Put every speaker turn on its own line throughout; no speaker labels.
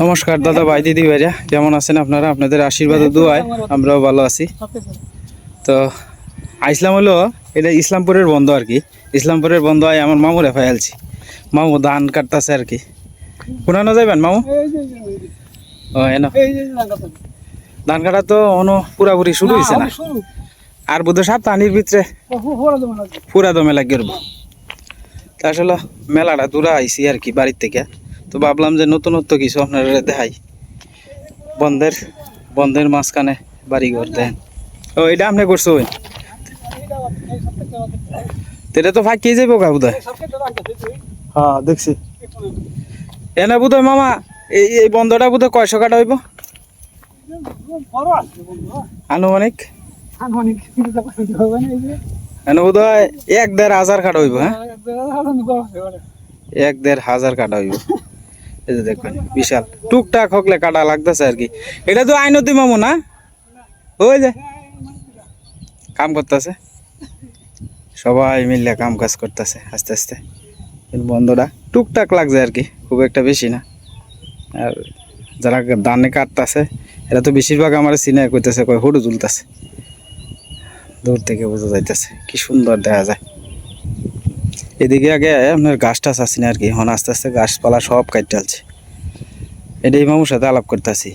নমস্কার, দাদা ভাই, দিদি ভাইরা, কেমন আছেন আপনারা? আপনাদের আশীর্বাদ দোয়ায় আমরাও ভালো আছি। তো, আইসলাম হলো, এটা ইসলামপুরের বন্ধ আর কি। ইসলামপুরের বন্ধ হয় আমার মামুরে ফাইলছি মামু, ধান কাটতেছে আর কি। কোনানো যাইবেন, মামু? ও এন ধান কাটা তো অন পুরাপুরি শুরু হয়েছে না। আর বুধ সাপ সপ্তাহানির ভিতরে পুরা দমে লাগিয়ে আসলে মেলাটা দূরা আইসি আর কি, বাড়ির থেকে। তো ভাবলাম যে নতুনত্ব কিছু আপনারা দেখাই। বন্ধের বন্ধের মাঝখানে বাড়ি ঘর দেন। ও এটা আপনি করছ? ওই এটা তো ফাঁকিয়ে যাব গা বোধ হ্যাঁ দেখছি। এনে বোধ মামা এই এই বন্ধটা বোধ কয়শো কাটা হইব? আনুমানিক। এনে বোধ এক দেড় হাজার কাটা হইব হ্যাঁ? এক দেড় হাজার কাটা হইব। এই যে দেখবেন, বিশাল। টুকটাক হকলে কাটা লাগতেছে আর কি। এটা তো আইনতি মামু না? ওই যে, কাম করতেছে। সবাই মিলে কাম কাজ করতেছে, আস্তে আস্তে। বন্ধটা টুকটাক লাগছে আর কি, খুব একটা বেশি না। আর যারা দানে কাটতেছে, এরা তো বেশিরভাগ আমার সিনে করতেছে কয় হুডু তুলতেছে দূর থেকে বোঝা যাইতেছে, কি সুন্দর দেখা যায়। এদিকে আগে আপনার গাছ টাছ আসি না আর কি, এখন আস্তে আস্তে গাছপালা সব কাটতে আলছে। এটাই মানুষের সাথে আলাপ করতেছি।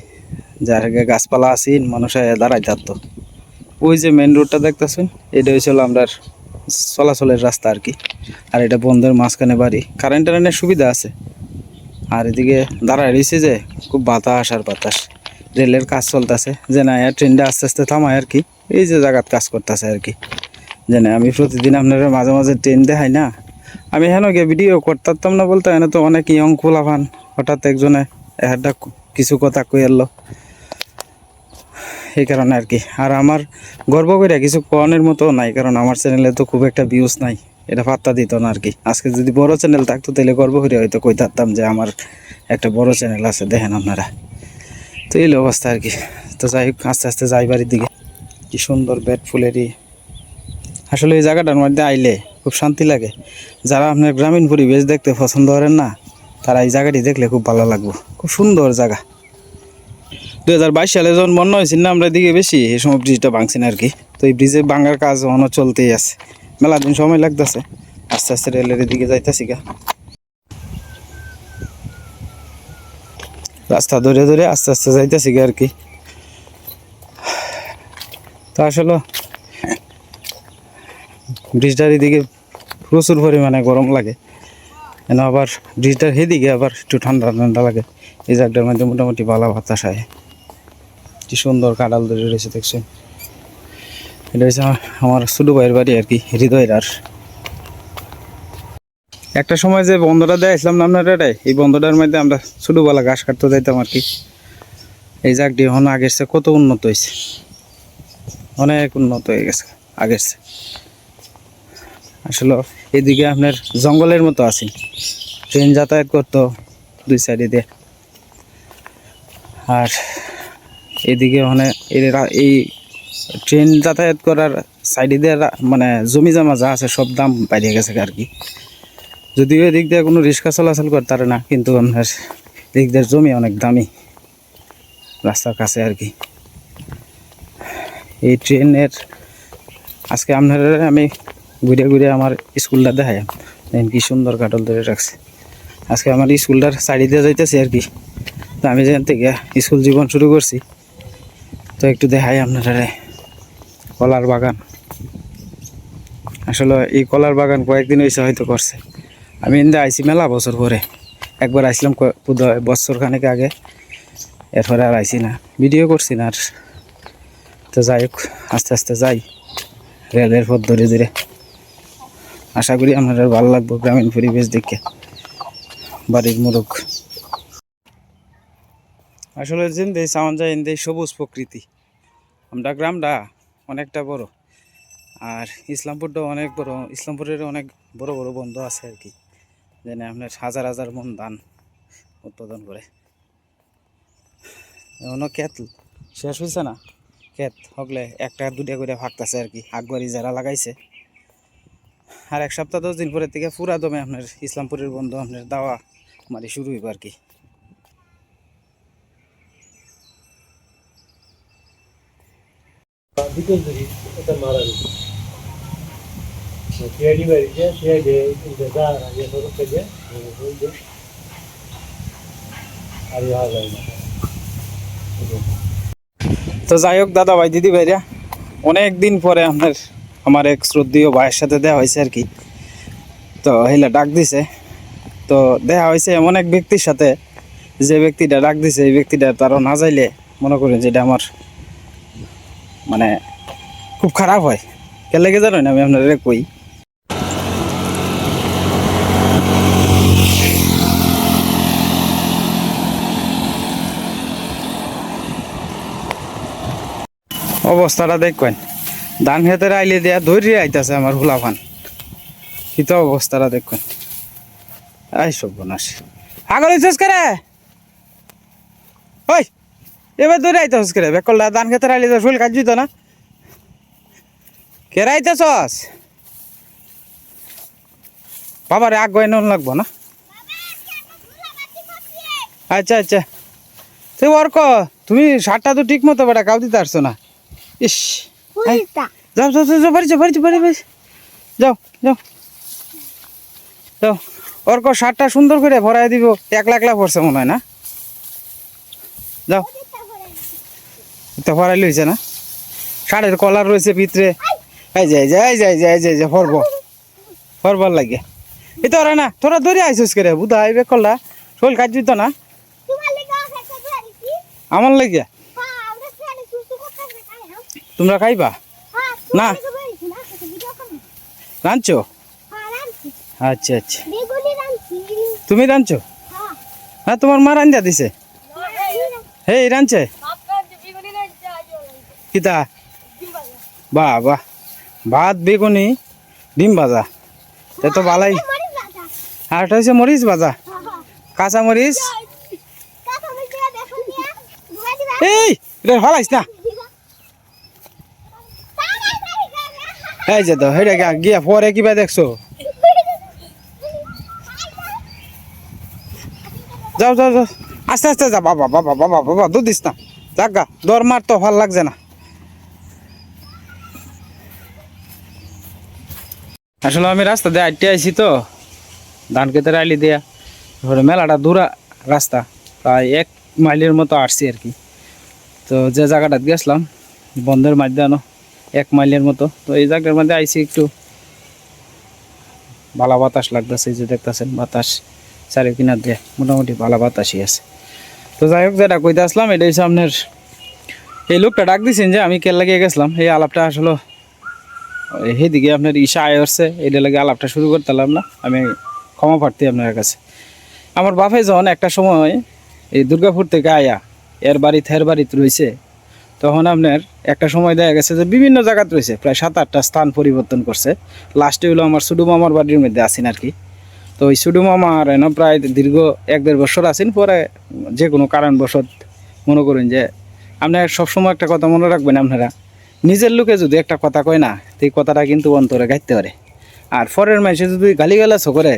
যার আগে গাছপালা আসি মানুষ দাঁড়াই থাকতো ওই যে মেন রোডটা দেখতেছেন, এটা হয়েছিল আমরা চলাচলের রাস্তা আর কি। আর এটা বন্ধের মাঝখানে বাড়ি। কারেন্ট টারেন্টের সুবিধা আছে। আর এদিকে দাঁড়ায় রয়েছে যে, খুব বাতাস আর বাতাস। রেলের কাজ চলতেছে যে না ট্রেনটা আস্তে আস্তে থামায় আর কি। এই যে জায়গাত কাজ করতেছে আর কি। যে না আমি প্রতিদিন আপনারা মাঝে মাঝে ট্রেন দেখাই না আমি হেন গিয়ে ভিডিও করতাম না বলতে, এনে তো অনেক ইয়ং খোলাফান, হঠাৎ একজনে একটা কিছু কথা কই এলো এই কারণে আর কি। আর আমার গর্ব করে কিছু কনের মতো নাই, কারণ আমার চ্যানেলে তো খুব একটা ভিউজ নাই। এটা পাত্তা দিত না আর কি। আজকে যদি বড় চ্যানেল থাকতো, তাহলে গর্ব করে হয়তো কই থাকতাম যে আমার একটা বড় চ্যানেল আছে, দেখেন আপনারা। তো এই অবস্থা আর কি। তো যাই হোক, আস্তে আস্তে যাই বাড়ির দিকে। কি সুন্দর বেড ফুলেরই। আসলে এই জায়গাটার মধ্যে আইলে খুব শান্তি লাগে। যারা আপনার গ্রামীণ পরিবেশ দেখতে পছন্দ করেন না, তারা এই জায়গাটি দেখলে খুব ভালো লাগবে। খুব সুন্দর জায়গা। দু হাজার বাইশ সালে যখন বন্যা হয়েছিল না আমরা এদিকে বেশি, এই সময় ব্রিজটা ভাঙছি না আর কি। তো এই ব্রিজে ভাঙার কাজ এখনও চলতেই আছে। মেলা দিন সময় লাগতেছে। আস্তে আস্তে রেলের দিকে যাইতেছি গা। রাস্তা ধরে ধরে আস্তে আস্তে যাইতেছি গা আর কি। তো আসলে ব্রিজটার এদিকে প্রচুর পরিমাণে গরম লাগে। কেন আবার ব্রিজটার সেদিকে আবার একটু ঠান্ডা ঠান্ডা লাগে। এই জায়গাটার মধ্যে মোটামুটি বালা বাতাস হয়। কি সুন্দর কাঁড়াল ধরে রয়েছে, দেখছেন? এটা হচ্ছে আমার- ছোটো ভাইয়ের বাড়ি আর কি, হৃদয়ের আর একটা সময় যে বন্ধটা দেখাইছিলাম না আপনার এটাই এই বন্ধটার মধ্যে আমরা ছোটোবেলা ঘাস কাটতে যাইতাম আর কি। এই জাগটি এখন আগের চেয়ে কত উন্নত হয়েছে অনেক উন্নত হয়ে গেছে আগের চেয়ে। আসলে এদিকে আপনার জঙ্গলের মতো আছি। ট্রেন যাতায়াত করতো দুই সাইডে দিয়ে। আর এদিকে মানে এই ট্রেন যাতায়াত করার সাইডে দিয়ে মানে জমি জমা যা আছে সব দাম বাইরে গেছে আর কি। যদিও এদিক দিয়ে কোনো রিক্সা চলাচল করতে না, কিন্তু আপনার এদিক দিয়ে জমি অনেক দামি রাস্তার কাছে আর কি। এই ট্রেনের আজকে আপনার আমি ঘুরে ঘুরে আমার স্কুলটা দেখাই দেখেন কি সুন্দর কাটল ধরে রাখছে। আজকে আমার স্কুলটার সাইডে যাইতেছি আর কি। তো আমি যেখান থেকে স্কুল জীবন শুরু করছি, তো একটু দেখাই আপনারা কলার বাগান। আসলে এই কলার বাগান কয়েকদিন হয়েছে হয়তো করছে। আমি এনদে আইছি মেলা বছর পরে। একবার আইছিলাম বছর খানেক আগে। এরপরে আর আইছি না। ভিডিও করছি না আর। তো যাই হোক, আস্তে আস্তে যাই। রেলের পথ ধরে ধরে। আশা করি আপনাদের ভালো লাগবে গ্রামীণ পরিবেশ দেখে, বাড়ির মোরগ আসলে জিন্দে সামান যায় ইন্দে সবুজ প্রকৃতি। আমরা গ্রামটা অনেকটা বড়, আর ইসলামপুরটা অনেক বড়, ইসলামপুরের অনেক বড় বড় বন্ধ আছে আর কি, যেন আপনার হাজার হাজার মন ধান উৎপাদন করে। এখনও ক্ষেত শেষ হয়েছে না? ক্ষেত হকলে একটা দুটা করে ফাঁকতেছে আর কি আগবাড়ি যারা লাগাইছে। আর এক সপ্তাহ, দশ দিন পরের থেকে পুরা দমে আপনার ইসলামপুরের বন্ধু, আপনার দাওয়া মানে শুরু হইব আর কি। তো যাই হোক দাদা ভাই দিদি ভাইরা অনেক দিন পরে আপনার আমার এক শ্রদ্ধীয় ভাইয়ের সাথে দেওয়া হয়েছে আর কি। তো হেলে ডাক দিছে। তো দেখা হয়েছে এমন এক ব্যক্তির সাথে যে ব্যক্তিটা ডাক দিছে, এই ব্যক্তিটা তারও না যাইলে মনে করেন যে এটা আমার মানে খুব খারাপ হয়। কে লেগে জানেন আমি আপনার কই? অবস্থাটা দেখবেন। ধান খেতের আইলে দেয়া ধৈর্য আইতাছে আমার হুলাফান। কিন্তু অবস্থাটা দেখুন। আই সব বনাস আগল হইছস করে ওই, এবার ধরে আইতাছস করে বেকলটা ধান খেতের আইলে তো ফুল কাজ দিত না? কেরা আইতাছস? বাবারে, আগ গয় নুন লাগবো না? আচ্ছা আচ্ছা। তুই অর্ক তুমি শার্টটা তো ঠিক মতো বেটা কাউ দিতে পারছ না? ইস। যাও যাও যাও, যাও বাড়ি যাও বাড়ি যাও বাড়ি বাড়ি যাও যাও। যাও। অর্ক শার্টটা সুন্দর করে ভরাই দিব এক লাখ লাখ পড়ছে মনে হয় না? যাও। তো ভরাই লইছে না? শার্টের কলার রয়েছে ভিতরে। এই যাই যাই যাই যাই যাই যাই ফরব ফরবার লাগে। এই তো না তোরা ধরে আইসিস করে বুধা আইবে কল্লা শোল কাজ দিত না? আমার লাগিয়া তোমরা খাইবা? না। রাঁধছো? আচ্ছা আচ্ছা। তুমি রাঁধছো? হ্যাঁ তোমার মা রান্ধা দিছে। হে রাঁধছে? কিতা? বাহ বাহ ভাত বেগুনি ডিম ভাজা। তে তো ভালাই আর একটা হচ্ছে মরিচ ভাজা। কাঁচা মরিচ? এই এটা ভালাইস না। এই যে তো গা, গিয়া পরে কিবা দেখছ? যাও যাও যাও। আস্তে আস্তে যা, বাবা বাবা বাবা বাবা দুধ দিস না। জাগা দর মার তো, ভালো লাগছে না। আসলে আমি রাস্তা দিয়ে আটটে আইছি তো, ধান খেতের আইলি দিয়া। মেলাটা দূরা রাস্তা, প্রায় এক মাইলের মতো আসছি আর কি। তো যে জায়গাটাত গেছিলাম, বন্ধের মাঝখানো এক মাইলের মতো। তো এই জায়গাটার মধ্যে আইছি একটু ভালো বাতাস লাগতেছে যে দেখতেছেন বাতাস চারি কিনার দিয়ে, মোটামুটি ভালো বাতাসই আছে। তো যাই হোক, যেটা কইতে আসলাম এটা হচ্ছে আপনার, এই লোকটা ডাক দিছেন যে আমি কেল লাগিয়ে গেছিলাম, এই আলাপটা আসলে সেইদিকে আপনার ঈশা আয় আসছে এটা লাগে আলাপটা শুরু করতেলাম না, আমি ক্ষমা প্রার্থী আপনার কাছে। আমার বাপে যখন একটা সময় এই দুর্গাপুর থেকে আয়া, এর বাড়ি থের বাড়িতে রয়েছে তখন আপনার একটা সময় দেখা গেছে যে বিভিন্ন জায়গাতে রয়েছে, প্রায় সাত আটটা স্থান পরিবর্তন করছে। লাস্টে হলো আমার সুডু মামার বাড়ির মধ্যে আসেন আর কি। তো ওই সুডু মামার এনে প্রায় দীর্ঘ এক দেড় বছর আছেন, পরে যে কোনো কারণবশত মনে করুন যে আপনার সবসময় একটা কথা মনে রাখবেন আপনারা, নিজের লোকে যদি একটা কথা কয় না এই কথাটা কিন্তু অন্তরে গাইতে পারে। আর ফরের মানুষে যদি গালিগালাজও করে,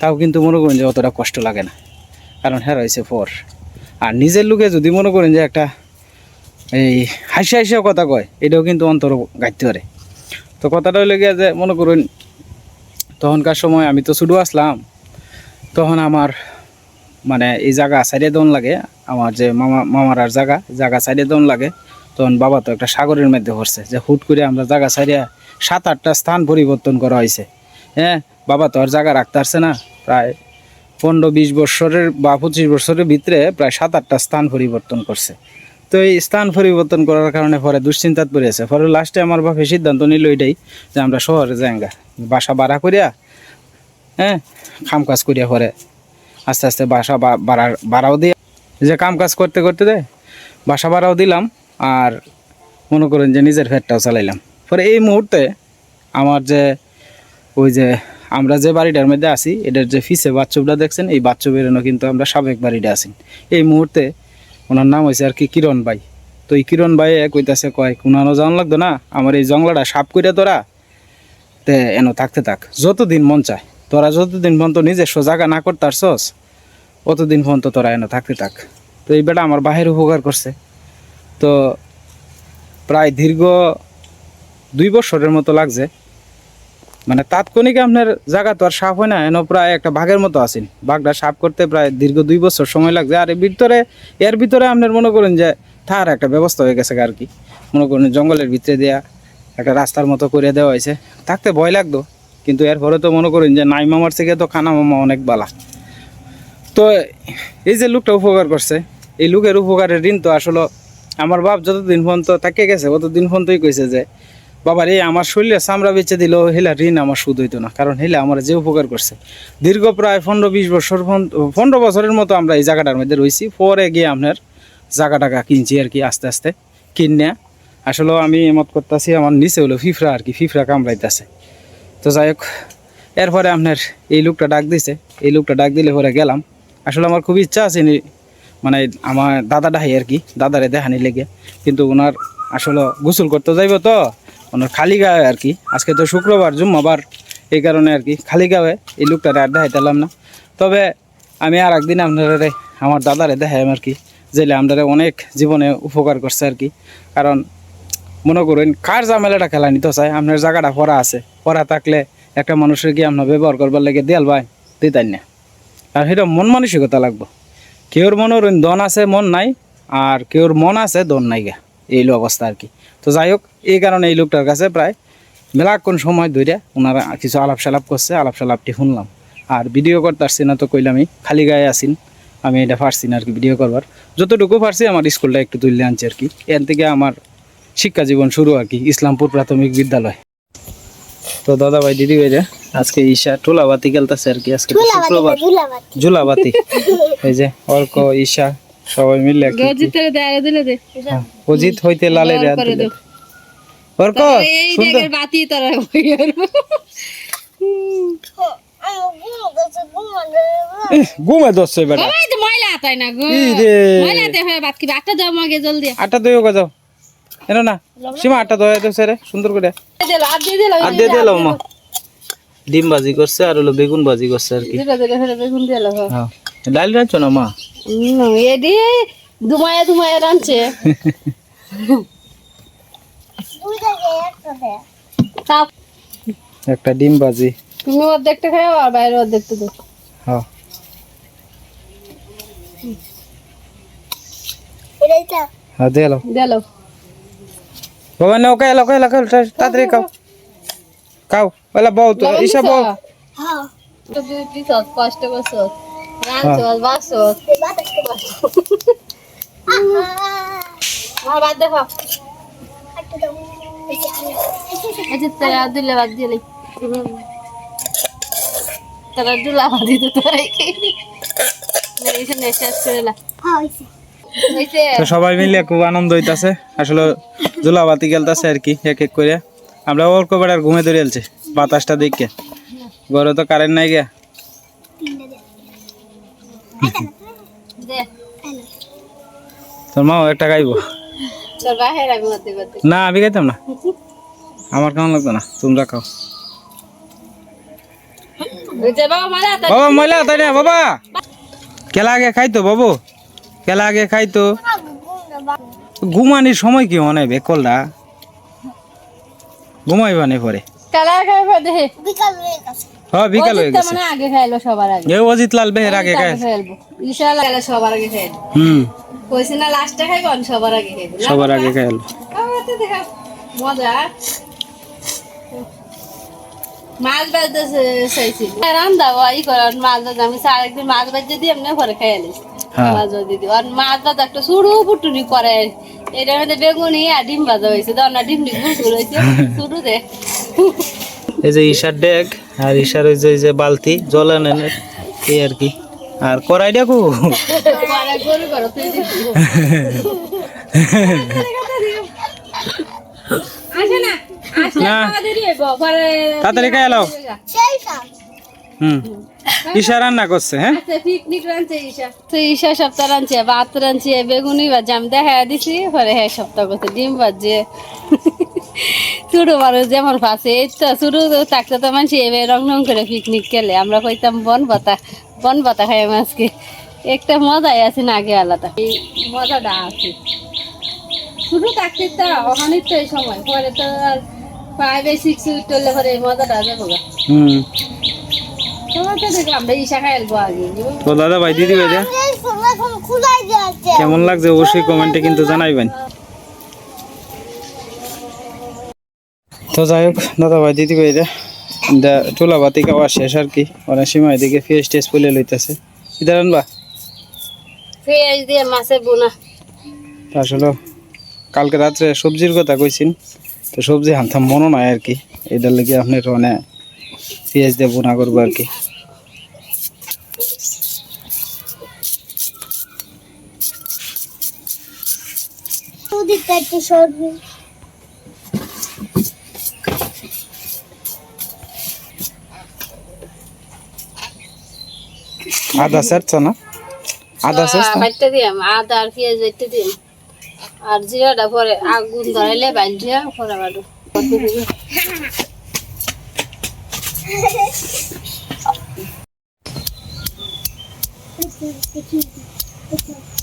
তাও কিন্তু মনে করেন যে অতটা কষ্ট লাগে না। কারণ হ্যাঁ রয়েছে পর। আর নিজের লোকে যদি মনে করেন যে একটা এই হাসি হাসিও কথা কয়, এটাও কিন্তু অন্তর গাইতে পারে। তো কথাটা হইলে গিয়ে যে, মনে করুন, তখনকার সময় আমি তো শুধু আসলাম, তখন আমার মানে এই জায়গা সাইডে দন লাগে, আমার যে মামা মামার আর জায়গা জায়গা সাইডে দন লাগে, তখন বাবা তো একটা সাগরের মধ্যে পড়ছে যে হুট করে আমরা জায়গা সাইডে সাত, আটটা স্থান পরিবর্তন করা হয়েছে হ্যাঁ বাবা তো আর জায়গা রাখতে পারছে না, প্রায় পনেরো, বিশ বছরের বা পঁচিশ বছরের ভিতরে প্রায় সাত, আটটা স্থান পরিবর্তন করছে। তো এই স্থান পরিবর্তন করার কারণে পরে দুশ্চিন্তাত পড়েছে পরে লাস্টে আমার বাপে সিদ্ধান্ত নিল এটাই যে আমরা শহরে যাইঙ্গা। বাসা ভাড়া করিয়া হ্যাঁ কাম কাজ করিয়া পরে আস্তে আস্তে বাসা বা- ভাড়া ভাড়াও দিয়ে যে কাম কাজ করতে করতে দে বাসা ভাড়াও দিলাম আর মনে করেন যে নিজের ফেরটাও চালাইলাম। পরে এই মুহূর্তে আমার যে ওই যে আমরা যে বাড়িটার মধ্যে আছি, এটার যে ফিসে বাচ্চবটা দেখছেন, এই বাচ্চা বেরোনো কিন্তু আমরা সাবেক বাড়িটা আছি। এই মুহূর্তে ওনার নাম হয়েছে আর কি কিরণ ভাই। তো এই কিরণ ভাই কইতাছে, কয় কুনানো যাওয়ান লাগতো না? আমার এই জংলাটা সাপ করে তোরা? তে, এন থাকতে থাক। যতদিন মন চায়, তোরা যতদিন পর্যন্ত নিজস্ব জায়গা না করতে পারছস অতদিন পর্যন্ত তোরা এনে থাকতে থাক। তো এই বেটা আমার বাহির উপকার করছে। তো প্রায় দীর্ঘ দুই বছরের মতো লাগছে। মানে তাৎক্ষণিক আপনার জায়গা তো আর সাপ হয় না, এন প্রায় একটা বাঘের মতো আছেন। বাঘটা সাপ করতে প্রায় দীর্ঘ দুই বছর সময় লাগছে। আর এর ভিতরে এর ভিতরে আপনার মনে করেন যে তার একটা ব্যবস্থা হয়ে গেছে আর কি। মনে করেন জঙ্গলের ভিতরে দেয়া, একটা রাস্তার মতো করে দেওয়া হয়েছে। থাকতে ভয় লাগতো, কিন্তু এরপরে তো মনে করেন যে নাই মামার থেকে তো খানা মামা অনেক বালা। তো এই যে লোকটা উপকার করছে, এই লোকের উপকারের ঋণ তো আসলে আমার বাপ যতদিন পর্যন্ত তাকে গেছে ততদিন পর্যন্তই কইছে যে বাবার এই আমার শরীরে চামড়া বেচে দিল হেলা ঋণ আমার সুদ হইতো না। কারণ হেলা আমার যে উপকার করছে। দীর্ঘ প্রায় পনেরো বিশ বছর পনেরো বছরের মতো আমরা এই জায়গাটার মধ্যে রয়েছি পরে গিয়ে আপনার জায়গা টাকা কিনছি আর কি আস্তে আস্তে কিনে আসলে আমি মত করতেছি, আমার নিচে হলো ফিফরা আর কি, ফিফরা কামড়াইতেছে। তো যাই হোক, এরপরে আপনার এই লোকটা ডাক দিছে। এই লোকটা ডাক দিলে পরে গেলাম। আসলে আমার খুব ইচ্ছা আছে মানে আমার দাদা ডাহাই আর কি, দাদারে দেখানি লেগে। কিন্তু ওনার আসলে গোসল করতে যাইব তো। ওনার খালি গায়ে আর কি। আজকে তো শুক্রবার, জুম্মাবার, এই কারণে আর কি। খালি গায়ে এই লোকটারে আর দেখাইতেলাম না। তবে আমি আর একদিন আপনারা, আমার দাদারে দেখাই আর কি যেলে আপনারা অনেক জীবনে উপকার করছে আর কি। কারণ মনে করেন, কার জামেলাটা খেলা নিতে চায় আপনার জায়গাটা পড়া আছে। পড়া থাকলে একটা মানুষের কি আপনার ব্যবহার করবার লাগে দেয়াল ভাই দিতেন না। আর সেটা মন মানসিকতা লাগবো। কেউর মনের দন আছে, মন নাই। আর কেউর মন আছে দন নাই গা। এই অবস্থা আর কি। তো যাই হোক এই কারণে এই লোকটার কাছে প্রায় মেলাক্ষণ সময় ধরে ওনারা কিছু আলাপ সালাপ করছে আলাপ সালাপটি শুনলাম। আর ভিডিও করতে আসছি না তো কইলামই খালি গায়ে আসিন আমি এটা পারছি না আর কি ভিডিও করবার। যতটুকু পারছি আমার স্কুলটা একটু তুললে আনছি আর কি। এর থেকে আমার শিক্ষা জীবন শুরু আর কি ইসলামপুর প্রাথমিক বিদ্যালয়। তো দাদা ভাই দিদি ভাই আজকে ঈশা টোলাবাতি খেলতেছে আর কি আজকে শুক্রবার। ঝুলাবাতি। এই যে অর্ক ঈশা সবাই মিলে
দেয় দে।
হ্যাঁ, অজিত হইতে
দেখের বাতি তারা
ঘুমে দোষছে বেটা।
ময়লা তাই না গো ময়লা তে হয় বাত কি একটা দাও মাগে জলদি।
আটটা দইও গো যাও। এনো না। সীমা আটটা দয়া দেছে রে সুন্দর করে।
আর দিয়ে দিল
আর দিয়ে দিলাম মা। ডিম ভাজি করছে আর হলো বেগুন ভাজি করছে আর কি।
বেগুন দিল
হ্যাঁ। ডাল রাখছো না মা?
এডি দুমায়া দুমায়া তাও
একটা ডিম ভাজি।
তুমি অর্ধেকটা খাও আর বাইরে অর্ধেকটা দাও।
হ্যাঁ। হ্যাঁ দিয়ে এলো
দিল
বাবা নাও কাই এলো কাই তাড়াতাড়ি খাও। খাও ওলা বউ তো ঈশা বউ।
তো দিছ কষ্ট করছ।
তো সবাই মিলে খুব আনন্দ হইতাছে। আসলে জুলাবাতি গেলতাছে আর কি, এক এক করে আমরা ওর কবার আর ঘুমে ধরে বাতাসটা দেখে। ঘরে তো কারেন্ট নাই গিয়া তোর মাও একটা
মধ্যে
না আমি খাইতাম না। আমার কেমন লাগতো না? তোমরা খাও।
বাবা
ময়লা তাই না বাবা। কেলা আগে খাইতো বাবু? কেলা আগে খাইতো। ঘুমানির সময় কি মনে হয় বেকলটা ঘুমাইবা নে পরে।
কালা খাইবা দে।
হ্যাঁ বিকাল হয়ে গেছে।
মানে আগে খাইলো সবার আগে।
এ অজিত লাল বেহের আগে খায়।
ইনশাআল্লাহ গেলে সবার আগে খাইলো
হুম।
কইছি না লাস্টে খাইবো সবার আগে খাইবো।
সবার আগে খাইলো।
খাওয়াতে দেখা মজা। মাছ চাইছি রান্দা করার মাছ বাজ। আমি সার একদিন মাছ বাজতে দিয়ে এমনি ঘরে
হ্যাঁ।
মাছ আর মাছ বাজা একটা পুটুনি করে। এটার মধ্যে বেগুনি আর ডিম ভাজা হয়েছে। তো না ডিম ডিম গুড় হয়েছে। শুরু দে।
এই যে ঈশার ডেক আর ঈশার ওই যে যে বালতি, জল আনেন এই আর কি। আর করাই দেখো
না
তাড়াতাড়ি খাই হুম। ঈশা রান্না করছে হ্যাঁ?
সপ্তাহ ভাত বেগুনি ভাজে আমি দেখা দিছি, পরে হ্যাঁ সপ্তাহ করতে ডিম ভাজছে। ছোট মানুষ যেমন ফাঁসে এই তো শুরু থাকতে তো মানুষ এবার রং রং করে পিকনিক খেলে আমরা কইতাম বন পাতা বন পাতা খাই মাছকে একটা মজাই আছে না আগে আলাদা। এই মজাটা আছে। শুরু থাকতে তো অনেক তো এই সময় পরে তো আর ফাইভে সিক্স করলে পরে এই মজাটা যাব গা।
হুম।
তো
দাদা ভাই দিদি ভাই কেমন লাগছে? অবশ্যই কমেন্টে কিন্তু জানাইবেন। তো যাই হোক দাদা ভাই দিদি ভাই দে চুলা বাতি খাওয়া শেষ আর কি। অনেক সময় এদিকে ফেস টেস ফুলে লইতেছে। ইদার আনবা? আসলে কালকে রাত্রে সবজির কথা কইছিন তো সবজি হানতাম মনে নয় আর কি। এটার লেগে আপনার মানে পেঁয়াজ দিয়ে বোনা করব আর কি। আদা স্যারছ না? আদা স্যারছ
বাইটটা দিয়াম আদা আর পেঁয়াজ বাইটটা দিয়াম। আর জিরাটা পরে আগুন ধরাইলে বাইল পরে বাড়ু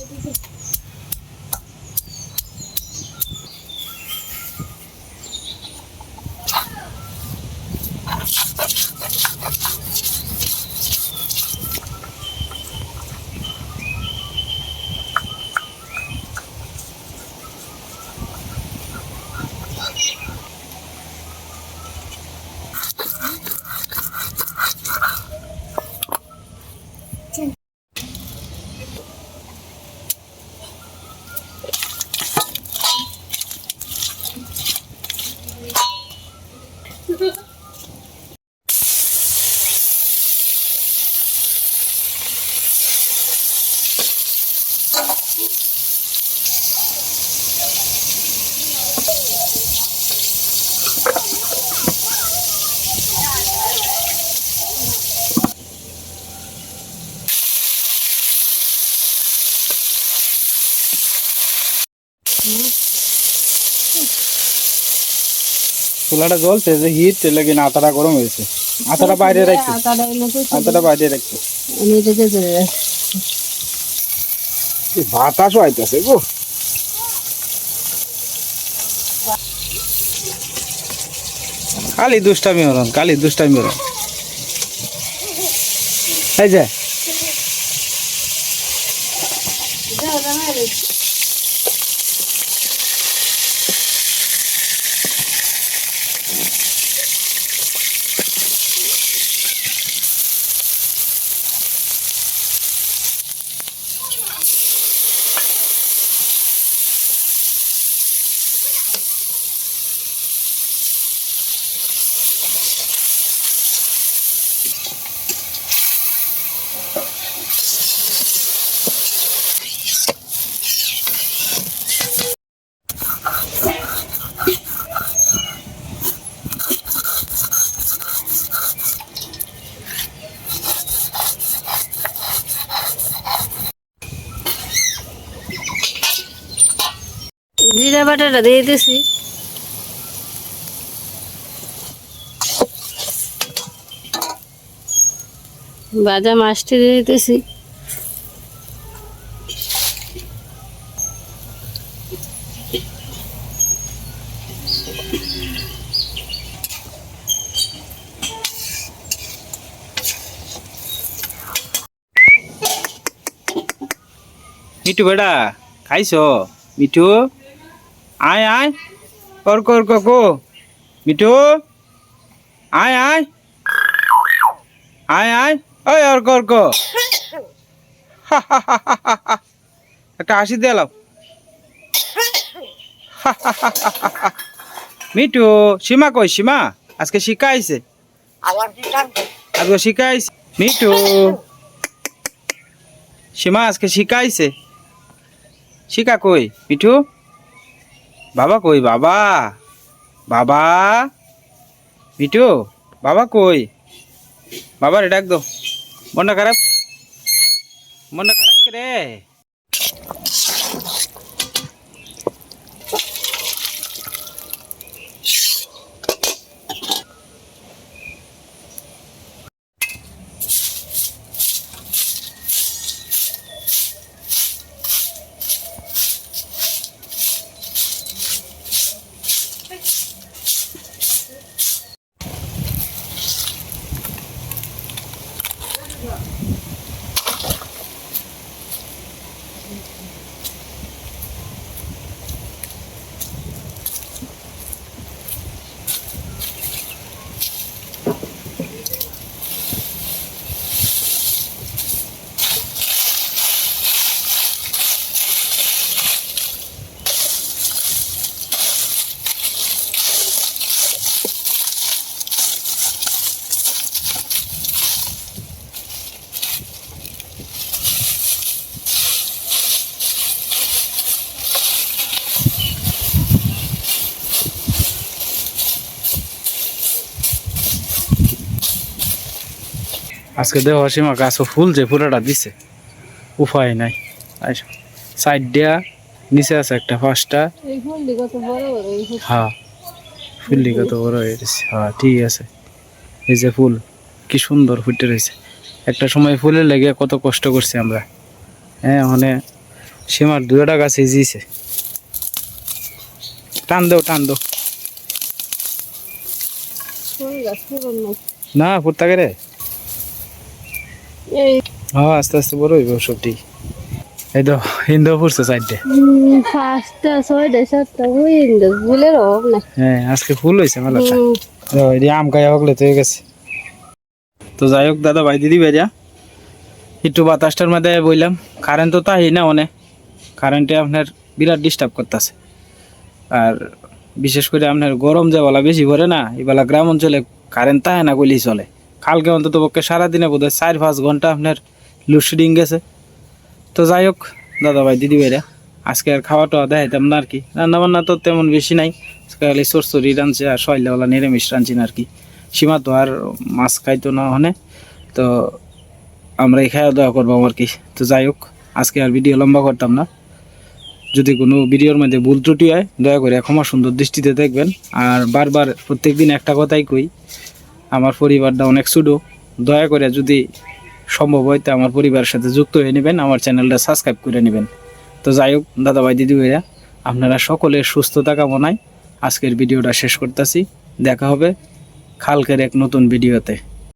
চুলাটা জ্বলছে যে হিট লাগে না আটাটা গরম হয়েছে। আটাটা বাইরে রাখছে। আটাটা বাইরে রাখছে।
আমি এটা দিয়ে
বাতাসও আইতেছে গো। কালি দুষ্টামি হরণ কালি দুষ্টামি হরণ। এই যে।
জিরা বাটাটা দিয়ে দিছি। ভাজা মাছটি দিয়ে দিতেছি
মিঠু বেটা খাইছ? মিঠু? আয় আয়। অর্ক অর্ক কো মিঠু। আয় আয়। আয় আয়। ওই অর্ক অর্ক একটা হাসি দিয়ে লাও মিঠু সীমা কই? সীমা আজকে শিখা আইছে। আজকে শিখা আইছে। মিঠু। সীমা আজকে শিখা আইছে। শিখা কই? মিঠু। বাবা কই? বাবা? বাবা? মিটু বাবা কই? বাবা রে ডাক দো। মনটা খারাপ? মনটা খারাপ রে আজকে দেহ সীমা গাছও ফুল যে পুরোটা দিছে উপায় নাই। সাইড দিয়া নিচে আছে একটা পাঁচটা।
ফুলটি ফুল
হ্যাঁ ফুললি কত বড় হয়ে গেছে। হ্যাঁ ঠিক আছে। এই যে ফুল কি সুন্দর ফুটে রয়েছে। একটা সময় ফুলের লেগে কত কষ্ট করছি আমরা। হ্যাঁ মানে সীমার দুটা গাছ এজিয়েছে টান দেও টান দেও।
ফুল ফুল
না ফুটতাকে রে
এই
হ্যাঁ আস্তে আস্তে বড় হইব সবটি। এই তো হিন্দু ফুটছে সাইডে
ছয়টা সাতটা ওই ফুলের অভাব নাই।
হ্যাঁ আজকে ফুল হয়েছে মেলাটা। আম হকলে তো হয়ে গেছে। তো যাই হোক দাদা ভাই দিদি ভাইয়া একটু বাতাসটার মধ্যে বললাম কারেন্ট তো তাই না অনেক? কারেন্টে আপনার বিরাট ডিস্টার্ব করতেছে। আর বিশেষ করে আপনার গরম যে বেলা বেশি পড়ে না এবেলা গ্রাম অঞ্চলে কারেন্ট তাহে না গলি চলে। কালকে অন্তত পক্ষে সারাদিনে বোধ হয় চার পাঁচ ঘণ্টা আপনার লোডশেডিং গেছে। তো যাই হোক, দাদা ভাই, দিদি ভাইরা, আজকে আর খাওয়া টাওয়া দেখাইতাম না আর কি। রান্না বান্না তো তেমন বেশি নাই আজকে খালি সরসরি রাঁধছে আর সয়লাওয়ালা নিরামিষ রাঁধছি না আর কি। সীমা তো আর মাছ খাইতো না ওখানে। তো আমরা এই খাওয়া দাওয়া করব আর কি। তো যাই হোক, আজকে আর ভিডিও লম্বা করতাম না। যদি কোনো ভিডিওর মধ্যে ভুল ত্রুটি হয়, দয়া করে ক্ষমা সুন্দর দৃষ্টিতে দেখবেন। আর বারবার প্রত্যেক দিন একটা কথাই কই আমার পরিবারটা অনেক ছোটো, দয়া করে যদি সম্ভব হয় তো আমার পরিবারের সাথে যুক্ত হয়ে নেবেন, আমার চ্যানেলটা সাবস্ক্রাইব করে নেবেন। তো যাই হোক, দাদাভাই দিদি ভাইয়া আপনারা সকলের সুস্থতা কামনায় আজকের ভিডিওটা শেষ করতেছি। দেখা হবে কালকের এক নতুন ভিডিওতে।